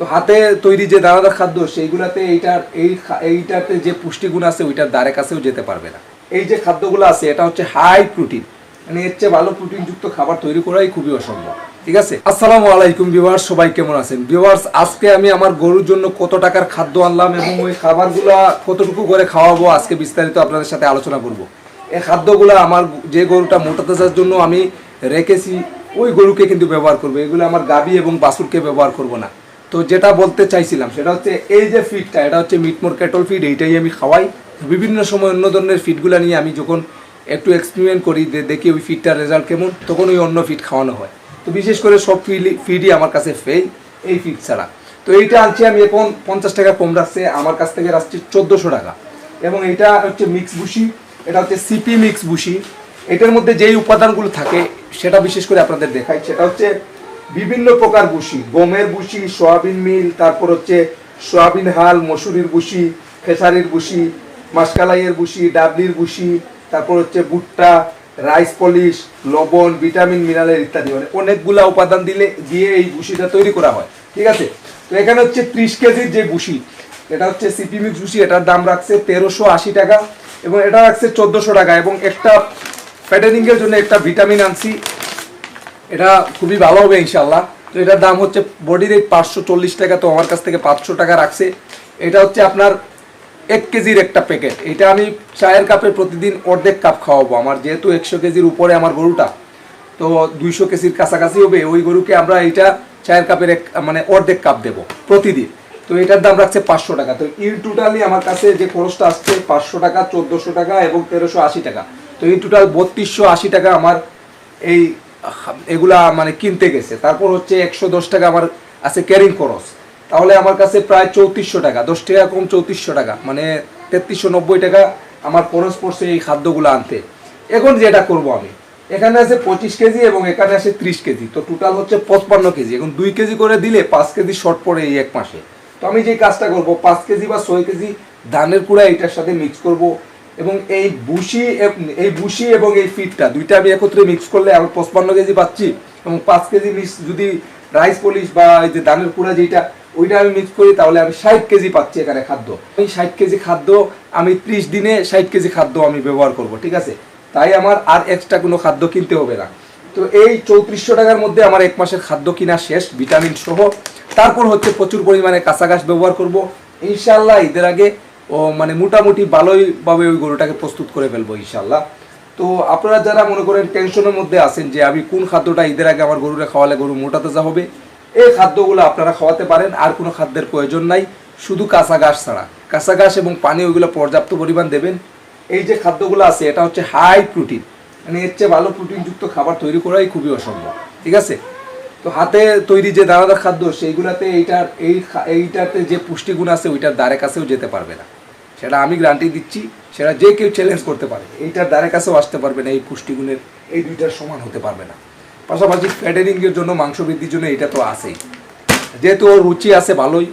তো হাতে তৈরি যে দানাদার খাদ্য, সেইগুলাতে এইটার, এই এইটাতে যে পুষ্টিগুণ আছে, ওইটার দ্বারে কাছেও যেতে পারবে না। এই যে খাদ্যগুলো আছে, এটা হচ্ছে হাই প্রোটিন মানে এর চেয়ে ভালো প্রোটিনযুক্ত খাবার তৈরি করাই খুবই অসম্ভব। ঠিক আছে? আসসালামু আলাইকুম ভিউয়ার্স সবাই কেমন আছেন? ভিউয়ার্স আজকে আমি আমার গরুর জন্য কত টাকার খাদ্য আনলাম এবং ওই খাবারগুলো কতটুকু করে খাওয়াবো, আজকে বিস্তারিত আপনাদের সাথে আলোচনা করব। এই খাদ্যগুলো আমার যে গরুটা মোটা চার জন্য আমি রেখেছি, ওই গরুকে কিন্তু ব্যবহার করব। এগুলো আমার গাবি এবং বাছুরকে ব্যবহার করব না। তো যেটা বলতে চাইছিলাম, সেটা হচ্ছে এই যে ফিডটা এটা হচ্ছে মিটমোর ক্যাটল ফিড এইটাই আমি খাওয়াই। বিভিন্ন সময় অন্য ধরনের ফিডগুলো নিয়ে আমি যখন একটু এক্সপেরিমেন্ট করি দেখি ওই ফিডটার রেজাল্ট কেমন তখন ওই অন্য ফিড খাওয়ানো হয়। তো বিশেষ করে সব ফিডই ফিডই আমার কাছে ফেই এই ফিড ছাড়া। তো এইটা আনছি আমি এখন পঞ্চাশ টাকা কম রাখছে, আমার কাছ থেকে রাখছি চোদ্দোশো টাকা। এবং এটা হচ্ছে মিক্স বুশি এটা হচ্ছে সিপি মিক্স বুশি এটার মধ্যে যেই উপাদানগুলো থাকে, সেটা বিশেষ করে আপনাদের দেখাই। সেটা হচ্ছে বিভিন্ন প্রকার বুশি গমের বুশি সয়াবিন মিল, তারপর হচ্ছে সয়াবিন হাল, মসুরির বুশি খেসারির বুশি মাসকালাইয়ের বুশি ডাবলির বুশি তারপর হচ্ছে ভুট্টা, রাইস পলিশ, লবণ, ভিটামিন, মিনারেল ইত্যাদি। মানে অনেকগুলা উপাদান দিলে, দিয়ে এই বুশিটা তৈরি করা হয়। ঠিক আছে? তো এখানে হচ্ছে ত্রিশ কেজির যে বুশি এটা হচ্ছে সিপি মিক্স বুশি এটার দাম রাখছে তেরোশো আশি টাকা এবং এটা রাখছে চোদ্দোশো টাকা এবং একটা ফ্যাটেনিং এর জন্য একটা ভিটামিন আনছি এটা খুবই ভালো হবে ইনশাল্লাহ তো এটার দাম হচ্ছে বডি রেট পাঁচশো চল্লিশ টাকা, তো আমার কাছ থেকে পাঁচশো টাকা রাখছে। এটা হচ্ছে আপনার এক কেজির একটা প্যাকেট এটা আমি চায়ের কাপে প্রতিদিন অর্ধেক কাপ খাওয়াবো। আমার যেহেতু একশো কেজির উপরে আমার গরুটা, তো দুইশো কেজির কাছাকাছি হবে। ওই গরুকে আমরা এটা চায়ের কাপের এক মানে অর্ধেক কাপ দেবো প্রতিদিন। তো এটার দাম রাখছে পাঁচশো টাকা। তো ইন টোটালি আমার কাছে যে খরচটা আসছে পাঁচশো টাকা, চোদ্দোশো টাকা এবং তেরোশো আশি টাকা। তো এই টোটাল বত্রিশশো আশি টাকা আমার এই এগুলা মানে কিনতে গেছে। তারপর হচ্ছে একশো দশ টাকা আমার আছে ক্যারিং খরচ। তাহলে আমার কাছে প্রায় চৌত্রিশশো টাকা, দশ টাকা কম চৌত্রিশশো টাকা মানে তেত্রিশশো নব্বই টাকা আমার খরচ পড়ছে এই খাদ্যগুলো আনতে। এখন যেটা করব আমি, এখানে আছে পঁচিশ কেজি এবং এখানে আছে ত্রিশ কেজি, তো টোটাল হচ্ছে পঁচপান্ন কেজি। এখন দুই কেজি করে দিলে পাঁচ কেজি শর্ট পড়ে এই এক মাসে। তো আমি যে কাজটা করব, পাঁচ কেজি বা ছয় কেজি ধানের কুড়া, এটার সাথে মিক্স করব এবং এই বুশি এই বুশি এবং এই ফিটটা দুইটা আমি একত্রে মিক্স করলে আমি পঁচপান্ন কেজি পাচ্ছি এবং পাঁচ কেজি যদি রাইস পলিশ বা এই যে ধানের কুড়া যেটা ওইটা আমি মিক্স করি, তাহলে আমি ষাট কেজি পাচ্ছি এখানে খাদ্য। এই ষাট কেজি খাদ্য, আমি ত্রিশ দিনে ষাট কেজি খাদ্য আমি ব্যবহার করব, ঠিক আছে? তাই আমার আর এক্সট্রা কোনো খাদ্য কিনতে হবে না। তো এই চৌত্রিশশো টাকার মধ্যে আমার এক মাসের খাদ্য কিনা শেষ ভিটামিন সহ। তারপর হচ্ছে প্রচুর পরিমাণে কাঁচা ঘাস ব্যবহার করব। ইনশাল্লাহ ঈদের আগে ও মানে মোটামুটি ভালোইভাবে ওই গরুটাকে প্রস্তুত করে ফেলব ইনশাল্লাহ তো আপনারা যারা মনে করেন টেনশনের মধ্যে আছেন যে আমি কোন খাদ্যটা ঈদের আগে আমার গরুরে খাওয়ালে গরু মোটা তাজা হবে, এই খাদ্যগুলো আপনারা খাওয়াতে পারেন, আর কোনো খাদ্যের প্রয়োজন নাই, শুধু কাঁচা ঘাস ছাড়া। কাঁচা ঘাস এবং পানি ওইগুলো পর্যাপ্ত পরিমাণ দেবেন। এই যে খাদ্যগুলো আছে, এটা হচ্ছে হাই প্রোটিন মানে এর চেয়ে ভালো প্রোটিনযুক্ত খাবার তৈরি করাই খুবই অসম্ভব, ঠিক আছে? তো হাতে তৈরি যে দানাদার খাদ্য, সেইগুলাতে এইটার, এই এইটাতে যে পুষ্টিগুণ আছে, ওইটার দ্বারে কাছেও যেতে পারবে না। সেটা আমি গ্যারান্টি দিচ্ছি, সেটা যে কেউ চ্যালেঞ্জ করতে পারে। এইটার দ্বারে কাছেও আসতে পারবে না, এই পুষ্টিগুণের, এই দুইটার সমান হতে পারবে না। পাশাপাশি ফ্যাটেনিংয়ের জন্য, মাংস বৃদ্ধির জন্য এটা তো আছেই। যেহেতু ওর রুচি আছে ভালোই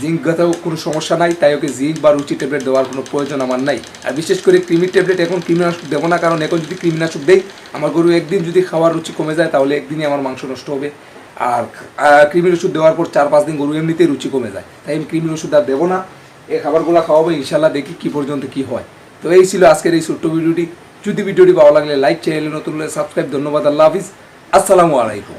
জিঙ্ক গাতেও কোনো সমস্যা নাই, তাই ওকে জিঙ্ক বা রুচি ট্যাবলেট দেওয়ার কোনো প্রয়োজন আমার নাই। আর বিশেষ করে কৃমির ট্যাবলেট এখন কৃমিনাশক দেবো না, কারণ এখন যদি কৃমিনাশক দেই, আমার গরু একদিন যদি খাওয়ার রুচি কমে যায়, তাহলে একদিনই আমার মাংস নষ্ট হবে। আর কৃমির ওষুধ দেওয়ার পর চার পাঁচ দিন গরু এমনিতেই রুচি কমে যায়। তাই আমি কৃমির ওষুধ আর দেবো না। এই খাবারগুলো খাওয়াবো ইনশাল্লাহ দেখি কি পর্যন্ত কি হয়। তো এই ছিল আজকের এই ছোট্ট ভিডিওটি। যদি ভিডিওটি ভালো লাগলে, লাইক, চ্যানেলে নতুন হলে সাবস্ক্রাইব। ধন্যবাদ, আল্লাহ হাফিজ। আসসালামু আলাইকুম।